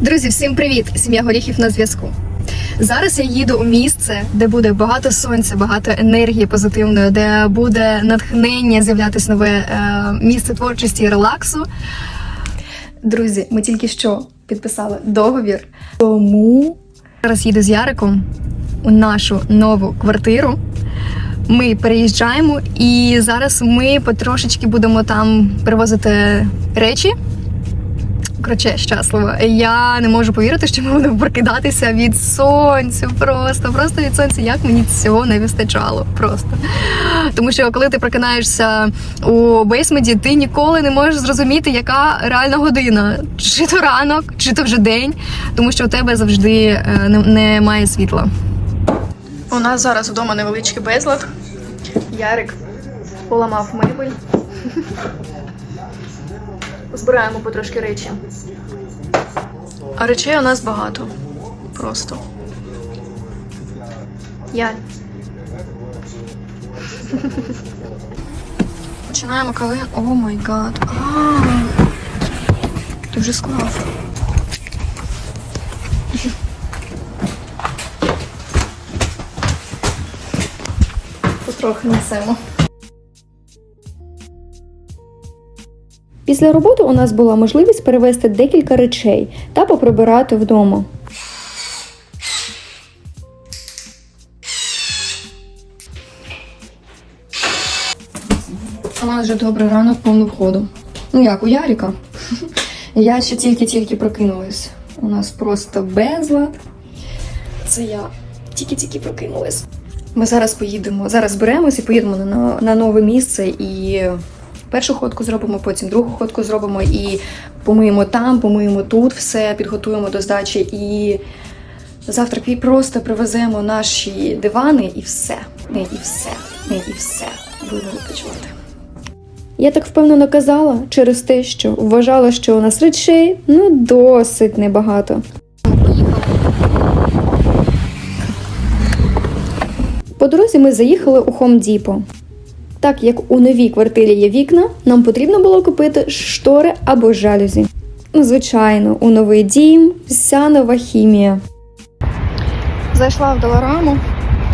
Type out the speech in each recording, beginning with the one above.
Друзі, всім привіт! Сім'я горіхів на зв'язку. Зараз я їду у місце, де буде багато сонця, багато енергії позитивної, де буде натхнення з'являтися нове е, місце творчості і релаксу. Друзі, ми тільки що підписали договір, тому зараз їду з Яриком у нашу нову квартиру. Ми переїжджаємо, і зараз ми потрошечки будемо там перевозити речі. Коротше, щасливо. Я не можу повірити, що ми будемо прокидатися від сонця. Просто, просто від сонця. Як мені цього не вистачало. Просто. Тому що коли ти прокинаєшся у бейсмеді, ти ніколи не можеш зрозуміти, яка реальна година. Чи то ранок, чи то вже день, тому що у тебе завжди е, не- немає світла. У нас зараз вдома невеличкий безлад. Ярик поламав мебель. Збираємо потрошки речі. А речей у нас багато. Просто. Я. Починаємо коли. О май гад. Ти вже склав. Потрохи несемо. Після роботи у нас була можливість перевезти декілька речей та поприбирати вдома. У нас вже добрий ранок повну входу. Ну як, у Яріка. Я ще тільки-тільки прокинулась. У нас просто безлад. Це я тільки-тільки прокинулась. Ми зараз поїдемо, зараз зберемось і поїдемо на, на нове місце і першу ходку зробимо, потім другу ходку зробимо і помиємо там, помиємо тут, все підготуємо до здачі і завтра просто привеземо наші дивани і все. Не, і все. Не, і все. Будемо відпочивати. Я так впевнено казала через те, що вважала, що у нас речей ну досить небагато. По дорозі ми заїхали у Home Depot. Так як у новій квартирі є вікна, нам потрібно було купити штори або жалюзі. Ну, звичайно, у новий дім вся нова хімія. Зайшла в Долараму,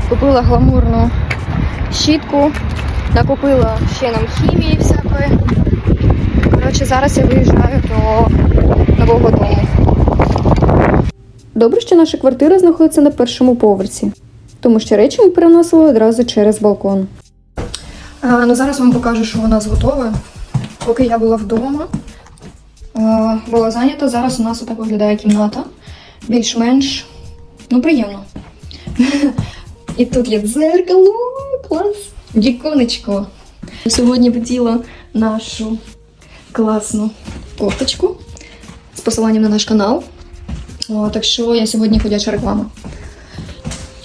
купила гламурну щітку, накупила ще нам хімії всякої. Коротше, зараз я виїжджаю до нового дому. Добре, що наша квартира знаходиться на першому поверсі, тому що речі ми переносили одразу через балкон. А, ну зараз вам покажу, що у нас готове. Поки я була вдома, а, була зайнята. Зараз у нас отак виглядає кімната. Більш-менш ну, приємно. І тут є дзеркало, клас, віконечко. Сьогодні вділа нашу класну кофточку з посиланням на наш канал. О, так що я сьогодні ходяча реклама.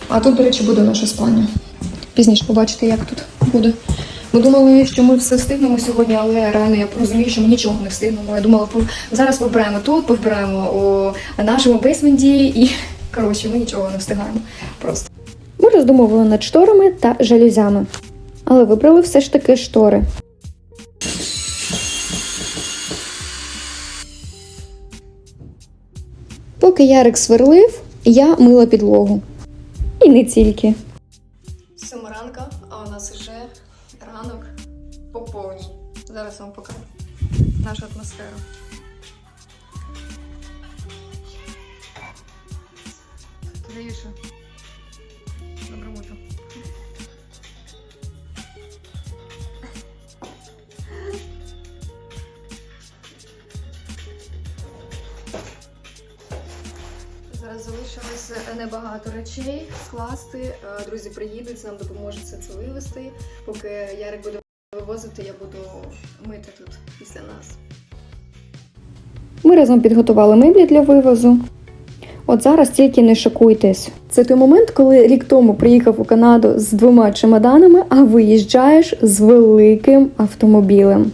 А тут, до речі, буде наша спальня. Пізніше побачите, як тут буде. Ми думали, що ми все встигнемо сьогодні, але реально я розумію, що ми нічого не встигнемо. Я думала, зараз побираємо тут, побираємо у нашому бейсменті і коротше, ми нічого не встигаємо. Просто. Ми роздумували над шторами та жалюзями, але вибрали все ж таки штори. Поки Ярик сверлив, я мила підлогу. І не тільки. Сьома Зараз вам покажу нашу атмосферу. Привіше. Доброе утро. Зараз залишилось небагато речей скласти. Е, Друзі приїдуть, нам допоможуть все це вивезти. Поки Ярик буде вивозити, я буду мити тут після нас. Ми разом підготували меблі для вивозу. От зараз тільки не шокуйтесь. Це той момент, коли рік тому приїхав у Канаду з двома чемоданами, а виїжджаєш з великим автомобілем.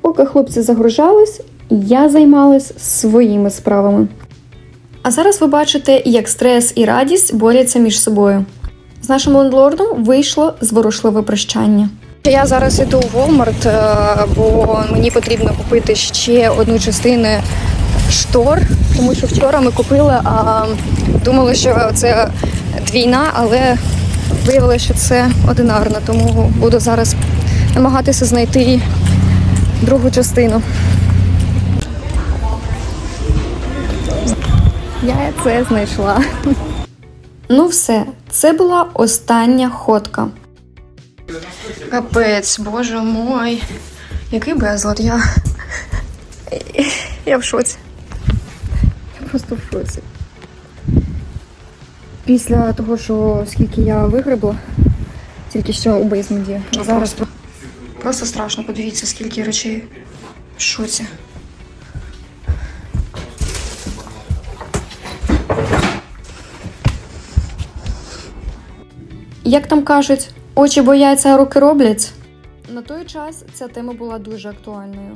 Поки хлопці загружались, я займалась своїми справами. А зараз ви бачите, як стрес і радість борються між собою. З нашим лендлордом вийшло зворушливе прощання. Я зараз іду у Walmart, е, бо мені потрібно купити ще одну частину штор, тому що вчора ми купили, а думали, що це двійна, але виявилося, що це одинарна, тому буду зараз намагатися знайти другу частину. Я це знайшла. Ну все, це була остання ходка. Капець, боже мой. Який безлад, я. Я в шоці. Я просто в шоці. Після того, що скільки я вигребла, тільки що у бейсменті. Зараз про- просто страшно, подивіться, скільки речей в шоці. Як там кажуть, очі бояться, а руки роблять. На той час ця тема була дуже актуальною.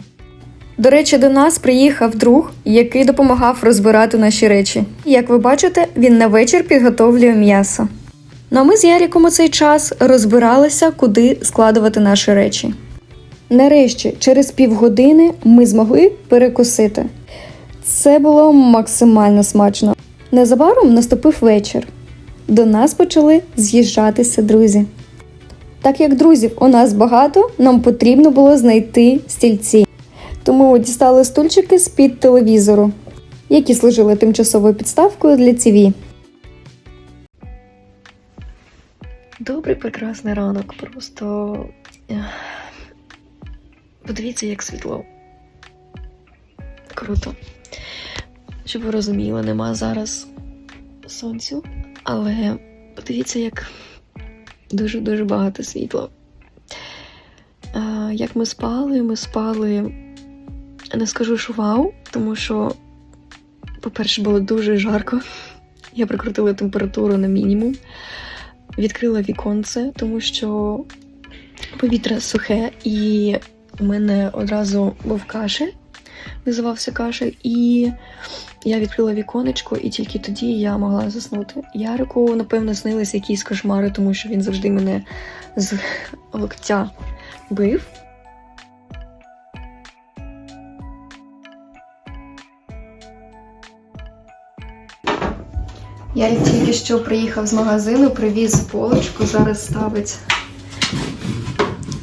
До речі, до нас приїхав друг, який допомагав розбирати наші речі. Як ви бачите, він на вечір підготовлює м'ясо. Ну а ми з Яріком у цей час розбиралися, куди складувати наші речі. Нарешті, через півгодини, ми змогли перекусити. Це було максимально смачно. Незабаром наступив вечір. До нас почали з'їжджатися друзі. Так як друзів у нас багато, нам потрібно було знайти стільці. Тому дістали стульчики з-під телевізору, які служили тимчасовою підставкою для ТВ. Добрий прекрасний ранок. Просто подивіться, як світло. Круто. Щоб ви розуміли, нема зараз сонцю, але подивіться, як дуже-дуже багато світла. Як ми спали, ми спали. Не скажу, що вау, тому що, по-перше, було дуже жарко. Я прикрутила температуру на мінімум відкрила віконце, тому що повітря сухе, і у мене одразу був кашель, визивався кашель, і я відкрила віконечко, і тільки тоді я могла заснути. Ярику, напевно, снилися якісь кошмари, тому що він завжди мене з локтя бив. Я тільки що приїхав з магазину, привіз полочку, зараз ставить.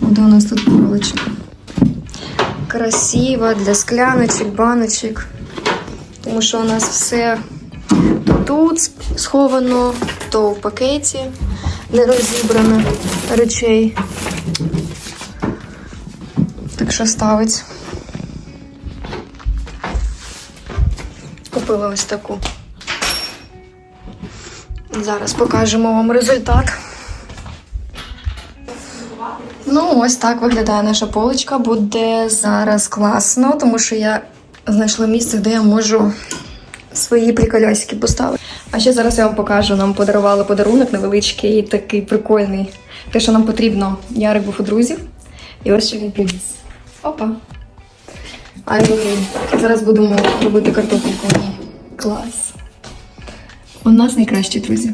Де у нас тут полочка? Красива для скляночок, баночок. Тому що у нас все тут сховано, то в пакеті не розібрано речей. Так що ставить. Купила ось таку. Зараз покажемо вам результат. Ну, ось так виглядає наша поличка. Буде зараз класно, тому що я знайшла місце, де я можу свої прикольосики поставити. А ще зараз я вам покажу. Нам подарували подарунок невеличкий, такий прикольний. Те, що нам потрібно. Ярик був у друзів. І ось що він привіз. Опа. А зараз будемо робити картопельку. Клас. У нас найкращі друзі.